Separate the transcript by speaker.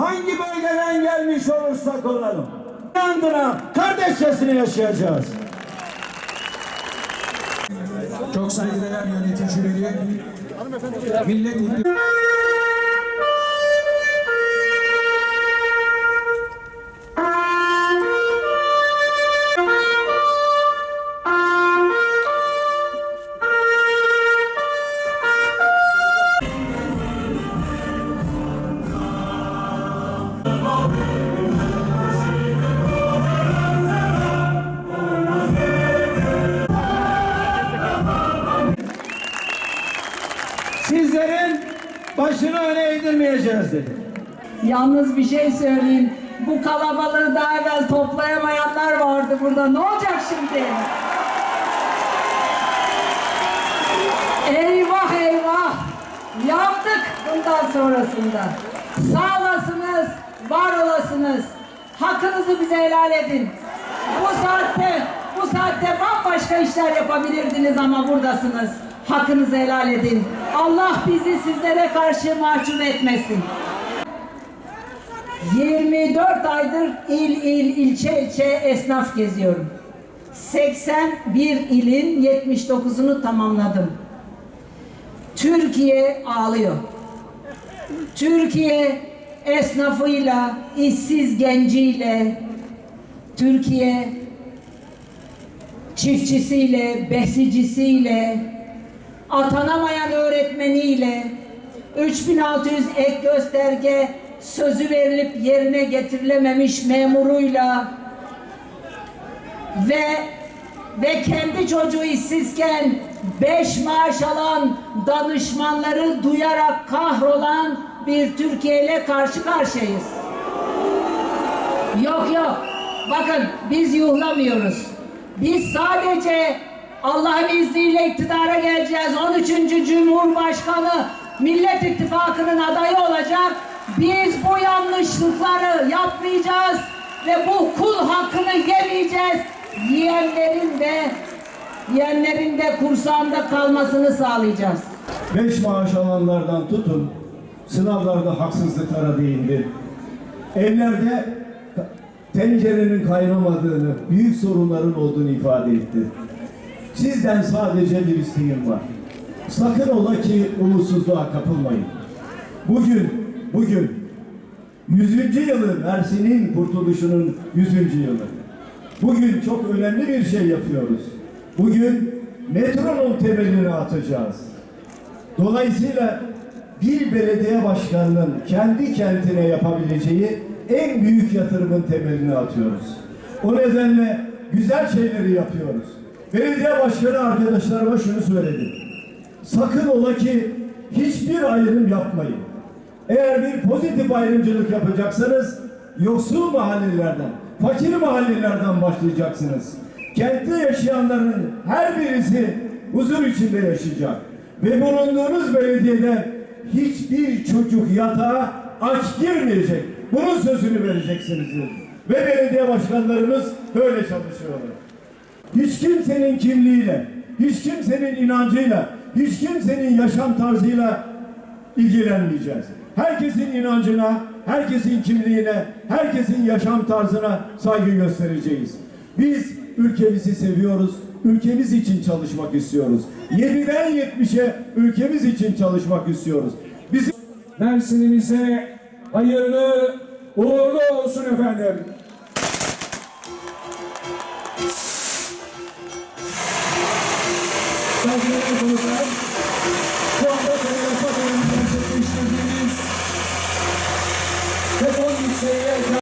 Speaker 1: hangi bölgeden gelmiş olursak olalım. Yandına kardeşçesini yaşayacağız.
Speaker 2: Çok saygıdeğer yöneticileri, Millet
Speaker 1: Sizlerin başını öne eğdirmeyeceğiz dedi.
Speaker 3: Yalnız bir şey söyleyeyim. Bu kalabalığı daha evvel toplayamayanlar vardı burada. Ne olacak şimdi? Eyvah eyvah! Yandık bundan sonrasında. Sağ olasınız, var olasınız. Hakkınızı bize helal edin. Bu saatte, bu saatte bambaşka işler yapabilirdiniz ama buradasınız. Hakkınızı helal edin. Allah bizi sizlere karşı mahcup etmesin. 24 aydır il il ilçe ilçe esnaf geziyorum. 81 ilin 79'unu tamamladım. Türkiye ağlıyor. Türkiye esnafıyla, işsiz genciyle, Türkiye çiftçisiyle, besicisiyle, atanamayan öğretmeniyle, 3600 ek gösterge sözü verilip yerine getirilememiş memuruyla ve ve kendi çocuğu işsizken beş maaş alan danışmanları duyarak kahrolan bir Türkiye ile karşı karşıyayız. Yok yok. Bakın biz yuhlamıyoruz. Biz sadece Allah'ın izniyle iktidara geleceğiz. 13. Cumhurbaşkanı Millet İttifakı'nın adayı olacak. Biz bu yanlışlıkları yapmayacağız ve bu kul hakkını yemeyeceğiz. Yiyenlerin de yiyenlerin de kursağında kalmasını sağlayacağız.
Speaker 1: Beş maaş alanlardan tutun, sınavlarda haksızlıklara değindi. Evlerde tencerenin kaynamadığını, büyük sorunların olduğunu ifade etti. Sizden sadece bir isteğim var. Sakın ola ki umutsuzluğa kapılmayın. Bugün, bugün 100. yılı Mersin'in kurtuluşunun 100. yılı. Bugün çok önemli bir şey yapıyoruz. Bugün metronun temelini atacağız. Dolayısıyla bir belediye başkanının kendi kentine yapabileceği en büyük yatırımın temelini atıyoruz. O nedenle güzel şeyleri yapıyoruz. Belediye başkanı arkadaşlarıma şunu söyledi. Sakın ola ki hiçbir ayrım yapmayın. Eğer bir pozitif ayrımcılık yapacaksanız yoksul mahallelerden, fakir mahallelerden başlayacaksınız. Kentte yaşayanların her birisi huzur içinde yaşayacak. Ve bulunduğunuz belediyede hiçbir çocuk yatağa aç girmeyecek. Bunun sözünü vereceksiniz. Ve belediye başkanlarımız böyle çalışıyorlar. Hiç kimsenin kimliğiyle, hiç kimsenin inancıyla, hiç kimsenin yaşam tarzıyla ilgilenmeyeceğiz. Herkesin inancına, herkesin kimliğine, herkesin yaşam tarzına saygı göstereceğiz. Biz ülkemizi seviyoruz, ülkemiz için çalışmak istiyoruz. 7'den 70'e ülkemiz için çalışmak istiyoruz. Biz
Speaker 2: Mersin'imize hayırlı uğurlu olsun efendim. Saygıdeğer konuklar, şu anda telegrafat önünden çekiştirdiğimiz beton yükseğe